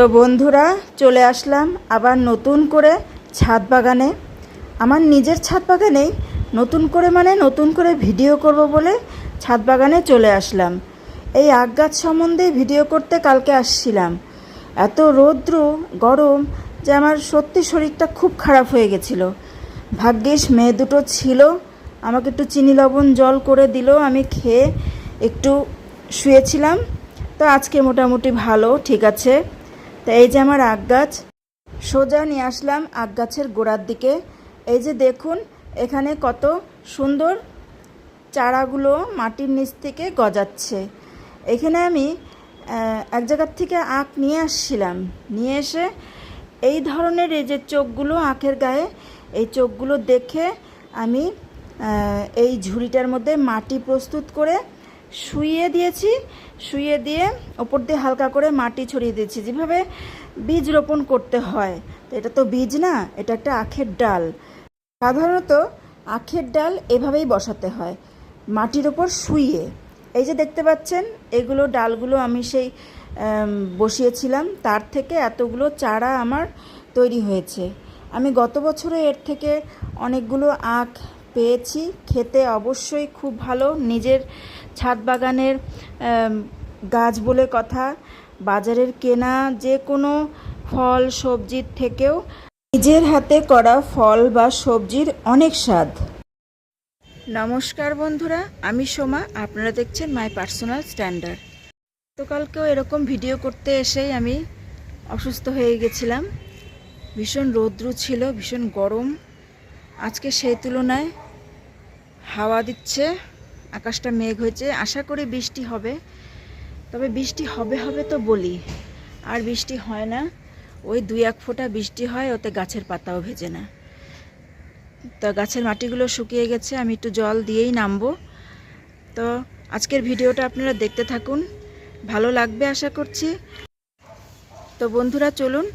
তো বন্ধুরা, চলে আসলাম আবার নতুন করে ছাদ বাগানে। আমার নিজের ছাদ বাগানেই নতুন করে মানে নতুন করে ভিডিও করব বলে ছাদ বাগানে চলে আসলাম। এই আগ গাছ সম্বন্ধে ভিডিও করতে কালকে আসছিলাম। এত রৌদ্র, গরম যে আমার সত্যি শরীরটা খুব খারাপ হয়ে গেছিল। ভাগ্যিস মেয়ে দুটো ছিল, আমাকে একটু চিনি লবণ জল করে দিল, আমি খেয়ে একটু শুয়েছিলাম। তো আজকে মোটামুটি ভালো, ঠিক আছে। তো এই যে আমার আগ গাছ, সোজা নিয়ে আসলাম আগ গাছের গোড়ার দিকে। এই যে দেখুন, এখানে কত সুন্দর চারাগুলো মাটির নিচ থেকে গজাচ্ছে। এখানে আমি এক জায়গার থেকে আখ নিয়ে আসছিলাম। নিয়ে এসে এই ধরনের এই যে চোখগুলো, আখের গায়ে, এই চোখগুলো দেখে আমি এই ঝুড়িটার মধ্যে মাটি প্রস্তুত করে শুইয়ে দিয়েছি, শুইয়ে দিয়ে ওপর দিয়ে হালকা করে মাটি ছড়িয়ে দিয়েছি। যেভাবে বীজ রোপণ করতে হয়, তো এটা তো বীজ না, এটা একটা আখের ডাল। সাধারণত আখের ডাল এভাবেই বসাতে হয়, মাটির ওপর শুইয়ে। এই যে দেখতে পাচ্ছেন, এগুলো ডালগুলো আমি সেই বসিয়েছিলাম, তার থেকে এতগুলো চারা আমার তৈরি হয়েছে। আমি গত বছরে এর থেকে অনেকগুলো আখ পেয়েছি। খেতে অবশ্যই খুব ভালো। নিজের ছাদ বাগানের গাছ বলে কথা। বাজারের কেনা যে কোনো ফল, সবজির থেকেও নিজের হাতে করা ফল বা সবজির অনেক স্বাদ। নমস্কার বন্ধুরা, আমি সোমা। আপনারা দেখছেন মাই পার্সোনাল স্ট্যান্ডার্ড। গতকালকেও এরকম ভিডিও করতে এসেই আমি অসুস্থ হয়ে গেছিলাম। ভীষণ রৌদ্র ছিল, ভীষণ গরম। আজকে সেই তুলনায় হাওয়া দিচ্ছে, আকাশটা মেঘ হয়েছে, আশা করি বৃষ্টি হবে। তবে বৃষ্টি হবে হবে তো বলি, আর বৃষ্টি হয় না। ওই দুই এক ফোঁটা বৃষ্টি হয়, ওতে গাছের পাতাও ভেজে না। তো গাছের মাটিগুলো শুকিয়ে গেছে, আমি একটু জল দিয়েই নামবো। তো আজকের ভিডিওটা আপনারা দেখতে থাকুন, ভালো লাগবে আশা করছি। তো বন্ধুরা, চলুন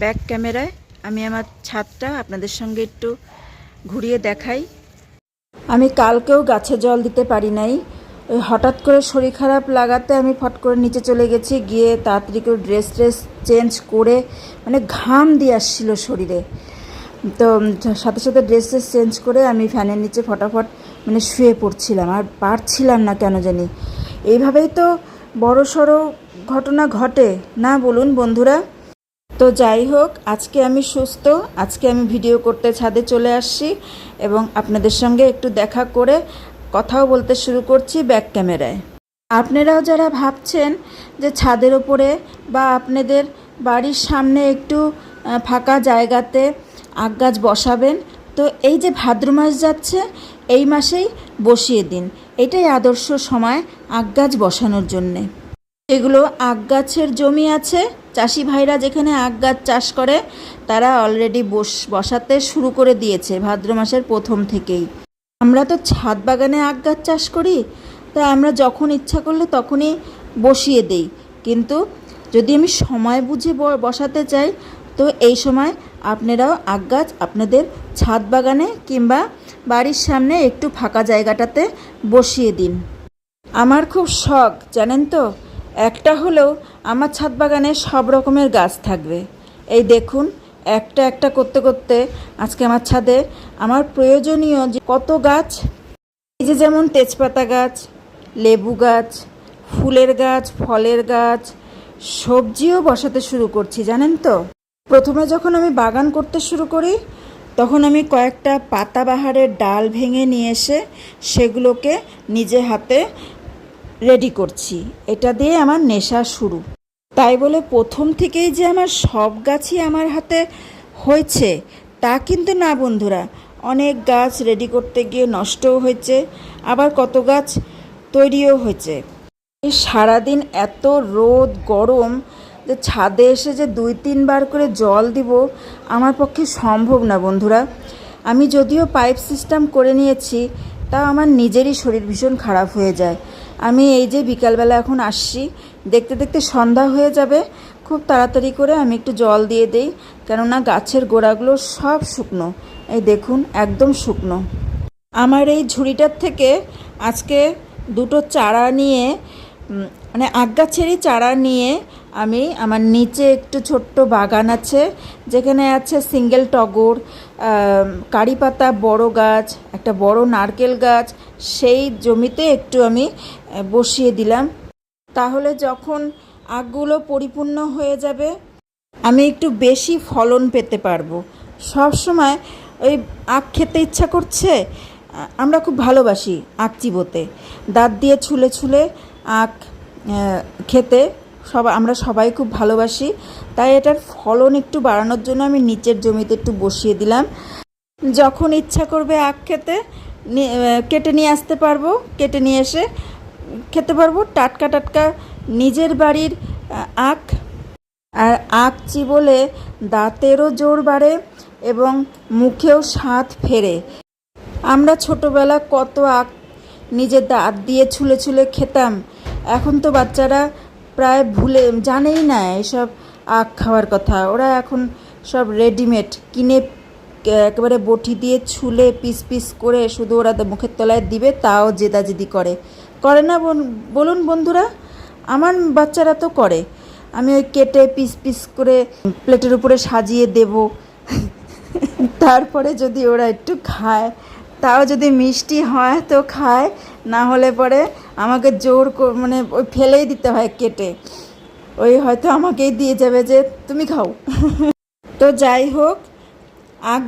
ব্যাক ক্যামেরায় আমি আমার ছাদটা আপনাদের সঙ্গে একটু ঘুরিয়ে দেখাই। আমি কালকেও গাছে জল দিতে পারি নাই। ওই হঠাৎ করে শরীর খারাপ লাগাতে আমি ফট করে নিচে চলে গেছি, গিয়ে তাড়াতাড়ি করে ড্রেস ট্রেস চেঞ্জ করে মানে ঘাম দিয়ে আসছিল শরীরে। তো সাথে সাথে ড্রেস ট্রেস চেঞ্জ করে আমি ফ্যানের নিচে ফটাফট মানে শুয়ে পড়ছিলাম। আর পারছিলাম না কেন জানি। এইভাবেই তো বড় সড়ো ঘটনা ঘটে। না বলুন বন্ধুরা। তো যাই হোক, আজকে আমি সুস্থ, আজকে আমি ভিডিও করতে ছাদে চলে আসছি এবং আপনাদের সঙ্গে একটু দেখা করে কথাও বলতে শুরু করছি ব্যাক ক্যামেরায় আপনারাও যারা ভাবছেন যে ছাদের ওপরে বা আপনাদের বাড়ির সামনে একটু ফাঁকা জায়গাতে আগ গাছ বসাবেন, তো এই যে ভাদ্র মাস যাচ্ছে, এই মাসেই বসিয়ে দিন। এটাই আদর্শ সময় আগ গাছ বসানোর জন্যে। যেগুলো আগ গাছের জমি আছে চাষি ভাইরা যেখানে আগ গাছ চাষ করে, তারা অলরেডি বস, বসাতে শুরু করে দিয়েছে ভাদ্র মাসের প্রথম থেকেই। আমরা তো ছাদ বাগানে আগ গাছ চাষ করি তাই আমরা যখন ইচ্ছা করলে তখনই বসিয়ে দেই। কিন্তু যদি আমি সময় বুঝে বসাতে চাই, তো এই সময় আপনারাও আগ গাছ আপনাদের ছাদ বাগানে কিংবা বাড়ির সামনে একটু ফাঁকা জায়গাটাতে বসিয়ে দিন। আমার খুব শখ, জানেন তো? একটা হলেও আমার ছাদ বাগানে সব রকমের গাছ থাকবে। এই দেখুন, একটা একটা করতে করতে আজকে আমার ছাদে আমার প্রয়োজনীয় যে কত গাছ, এই যে যেমন তেজপাতা গাছ, লেবু গাছ, ফুলের গাছ, ফলের গাছ, সবজিও বসাতে শুরু করছি, জানেন তো? প্রথমে যখন আমি বাগান করতে শুরু করি, তখন আমি কয়েকটা পাতাবাহারের ডাল ভেঙে নিয়ে এসে সেগুলোকে নিজে হাতে রেডি করছি। এটা দিয়ে আমার নেশা শুরু। তাই বলে প্রথম থেকেই যে আমার সব গাছই আমার হাতে হয়েছে, তা কিন্তু না বন্ধুরা। অনেক গাছ রেডি করতে গিয়ে নষ্টও হয়েছে, আবার কত গাছ তৈরিও হয়েছে। সারাদিন এত রোদ, গরম, যে ছাদে এসে যে দুই, তিনবার করে জল দিব, আমার পক্ষে সম্ভব না বন্ধুরা। আমি যদিও পাইপ সিস্টেম করে নিয়েছি তা আমার নিজেরই শরীর ভীষণ খারাপ হয়ে যায়। আমি এই যে বিকালবেলা এখন আসছি, দেখতে দেখতে সন্ধ্যা হয়ে যাবে, খুব তাড়াতাড়ি করে আমি একটু জল দিয়ে দেই, কেননা গাছের গোড়াগুলো সব শুকনো। এই দেখুন, একদম শুকনো। আমার এই ঝুড়িটার থেকে আজকে দুটো চারা নিয়ে মানে আগ গাছেরই চারা নিয়ে আমি আমার নিচে একটু ছোট্ট বাগান আছে, যেখানে আছে সিঙ্গেল টগর কারি পাতা, বড় গাছ, একটা বড় নারকেল গাছ, সেই জমিতে একটু আমি বসিয়ে দিলাম। তাহলে যখন আখগুলো পরিপূর্ণ হয়ে যাবে, আমি একটু বেশি ফলন পেতে পারব। সব সময় ওই আখ খেতে ইচ্ছা করছে? আমরা খুব ভালোবাসি আখ চিবোতে। দাঁত দিয়ে ছুলে ছুলে আখ খেতে সব আমরা সবাই খুব ভালোবাসি। তাই এটার ফলন একটু বাড়ানোর জন্য আমি নিচের জমিতে একটু বসিয়ে দিলাম। যখন ইচ্ছা করবে আখ খেতে কেটে নিয়ে আসতে পারব। কেটে নিয়ে এসে খেতে পারব। টাটকা টাটকা নিজের বাড়ির আখ। আর আখ চিবোলে দাঁতেরও জোর বাড়ে এবং মুখেও স্বাদ ফেরে। আমরা ছোটবেলা কত আখ নিজের দাঁত দিয়ে ছুলে ছুলে খেতাম। এখন তো বাচ্চারা প্রায় ভুলে, জানেই না এসব আখ খাওয়ার কথা। ওরা এখন সব রেডিমেড কিনে একেবারে বটি দিয়ে ছুলে পিস পিস করে শুধু ওরা মুখের তলায় দিবে, তাও জেদাজেদি করে। করে না বলুন বন্ধুরা, আমার বাচ্চারা তো করে। আমি ওই কেটে পিস পিস করে প্লেটের উপরে সাজিয়ে দেবো। তারপরে যদি ওরা একটু খায়, তাও যদি মিষ্টি হয় তো খায়, না হলে পরে আমাকে জোর মানে ওই ফেলেই দিতে হয় কেটে। ওই হয়তো আমাকেই দিয়ে যাবে যে, তুমি খাও। তো যাই হোক, আগ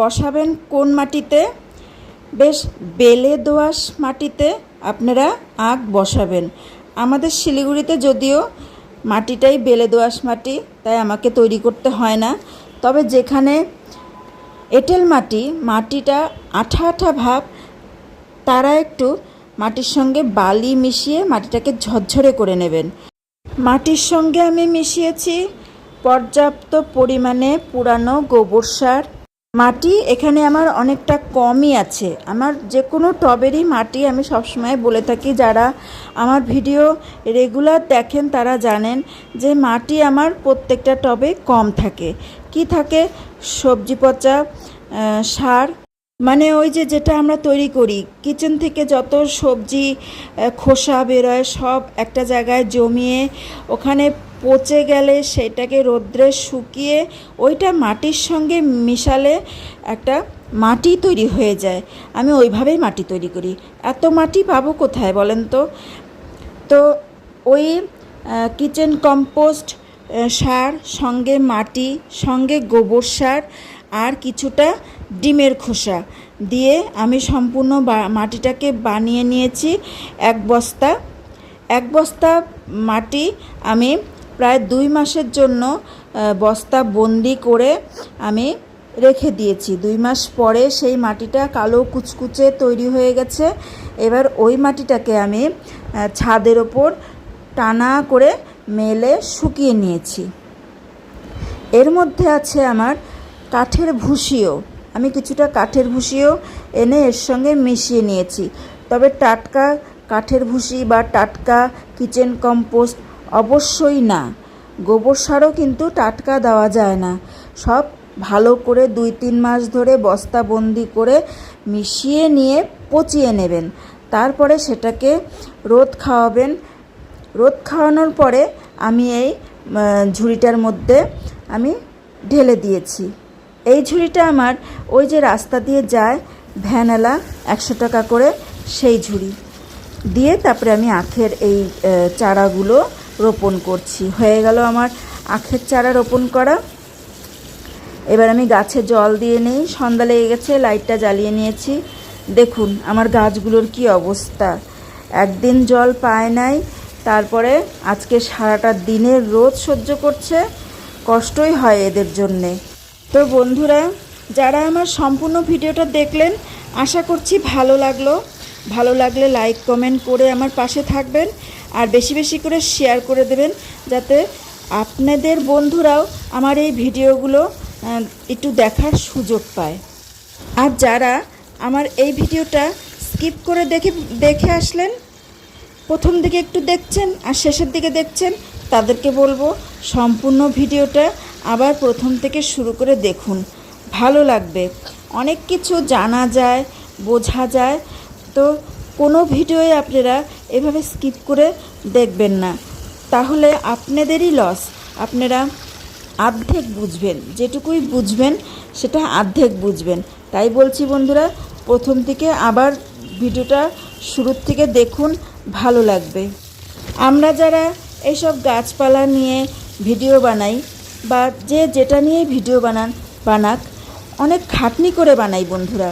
বসাবেন কোন মাটিতে? বেশ, বেলে দোআঁশ মাটিতে। আপনারা আখ বসাবেন। আমাদের শিলিগুড়িতে যদিও মাটিটাই বেলে দোআঁশ মাটি, তাই আমাকে তৈরি করতে হয় না। তবে যেখানে এঁটেল মাটি, মাটিটা আঠা আঠা ভাব, তারা একটু মাটির সঙ্গে বালি মিশিয়ে মাটিটাকে ঝরঝরে করে নেবেন। মাটির সঙ্গে আমি মিশিয়েছি পর্যাপ্ত পরিমাণে পুরানো গোবর সার মাটি এখানে আমার অনেকটা কমই আছে। আমার যে কোনো টবেরই মাটি আমি সবসময় বলে থাকি, যারা আমার ভিডিও রেগুলার দেখেন তারা জানেন যে মাটি আমার প্রত্যেকটা টবে কম থাকে। কি থাকে? সবজি পচা সার মানে ওই যে যেটা আমরা তৈরি করি। কিচেন থেকে যত সবজি খোসা বেরোয়, সব একটা জায়গায় জমিয়ে ওখানে পচে গেলে সেটাকে রোদ্রে শুকিয়ে ওইটা মাটির সঙ্গে মিশালে একটা মাটি তৈরি হয়ে যায়। আমি ওইভাবেই মাটি তৈরি করি। এত মাটি পাবো কোথায় বলেন তো? তো ওই কিচেন কম্পোস্ট সার, সঙ্গে মাটি, সঙ্গে গোবর সার আর কিছুটা ডিমের খোসা দিয়ে আমি সম্পূর্ণ মাটিটাকে বানিয়ে নিয়েছি। এক বস্তা এক বস্তা মাটি আমি প্রায় দুই মাসের জন্য বস্তা বন্দি করে আমি রেখে দিয়েছি। দুই মাস পরে সেই মাটিটা কালো কুচকুচে তৈরি হয়ে গেছে। এবার ওই মাটিটাকে আমি ছাদের ওপর টানা করে মেলে শুকিয়ে নিয়েছি। এর মধ্যে আছে আমার কাঠের ভুসিও। আমি কিছুটা কাঠের ভুসিও এনে এর সঙ্গে মিশিয়ে নিয়েছি। তবে টাটকা কাঠের ভুসি বা টাটকা কিচেন কম্পোস্ট অবশ্যই না। গোবর সারও কিন্তু টাটকা দেওয়া যায় না। সব ভালো করে দুই তিন মাস ধরে বস্তাবন্দি করে মিশিয়ে নিয়ে পচিয়ে নেবেন। তারপরে সেটাকে রোদ খাওয়াবেন। রোদ খাওয়ানোর পরে আমি এই ঝুড়িটার মধ্যে আমি ঢেলে দিয়েছি। এই ঝুড়িটা আমার ওই যে রাস্তা দিয়ে যায় ভ্যানালা একশো টাকা করে সেই ঝুড়ি। দিয়ে তারপরে আমি আখের এই চারাগুলো রোপণ করছি। হয়ে গেল আমার আখের চারা রোপণ করা। এবার আমি গাছে জল দিয়ে নেই, সন্ধ্যা লেগে গেছে, লাইটটা জ্বালিয়ে নিয়েছি। দেখুন আমার গাছগুলোর কি অবস্থা। একদিন জল পায় নাই, তারপরে আজকে সারাটা দিনের রোদ সহ্য করছে, কষ্টই হয় এদের জন্যে। তো বন্ধুরা, যারা আমার সম্পূর্ণ ভিডিওটা দেখলেন, আশা করছি ভালো লাগল। ভালো লাগলে লাইক কমেন্ট করে আমার পাশে থাকবেন আর বেশি বেশি করে শেয়ার করে দেবেন যাতে আপনাদের বন্ধুরাও আমার এই ভিডিওগুলো একটু দেখার সুযোগ পায়। আর যারা আমার এই ভিডিওটা স্কিপ করে দেখে দেখে আসলেন, প্রথম দিকে একটু দেখছেন আর শেষের দিকে দেখছেন, তাদেরকে বলব সম্পূর্ণ ভিডিওটা আবার প্রথম থেকে শুরু করে দেখুন। ভালো লাগবে। অনেক কিছু জানা যায়, বোঝা যায় তো কোনো ভিডিওই আপনারা এভাবে স্কিপ করে দেখবেন না। তাহলে আপনাদেরই লস আপনারা আর্ধেক বুঝবেন। যেটুকুই বুঝবেন, সেটা আর্ধেক বুঝবেন। তাই বলছি বন্ধুরা, প্রথম থেকে আবার ভিডিওটা শুরুর থেকে দেখুন, ভালো লাগবে। আমরা যারা এইসব গাছপালা নিয়ে ভিডিও বানাই বা যে যেটা নিয়ে ভিডিও বানান, বানাক, অনেক খাটনি করে বানাই বন্ধুরা।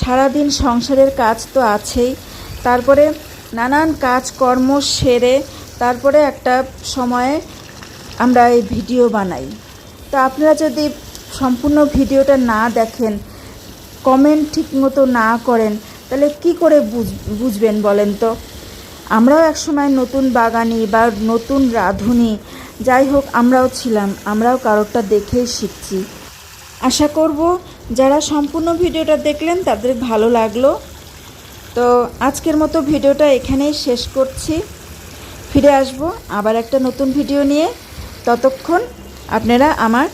সারাদিন সংসারের কাজ তো আছেই। তারপরে নানান কাজকর্ম সেরে তারপরে একটা সময়ে আমরা এই ভিডিও বানাই। তা আপনারা যদি সম্পূর্ণ ভিডিওটা না দেখেন, কমেন্ট ঠিকমতো না করেন, তাহলে কি করে বুঝ, বুঝবেন বলেন তো? আমরাও একসময় নতুন বাগানি বা নতুন রাঁধুনি, যাই হোক আমরাও ছিলাম, আমরাও কারোরটা দেখেই শিখছি। আশা করব যারা সম্পূর্ণ ভিডিওটা দেখলেন, তাদের ভালো লাগল। তো আজকের মতো ভিডিওটা এখানেই শেষ করছি। ফিরে আসব আবার একটা নতুন ভিডিও নিয়ে। ততক্ষণ আপনারা আমার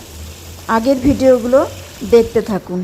আগের ভিডিওগুলো দেখতে থাকুন।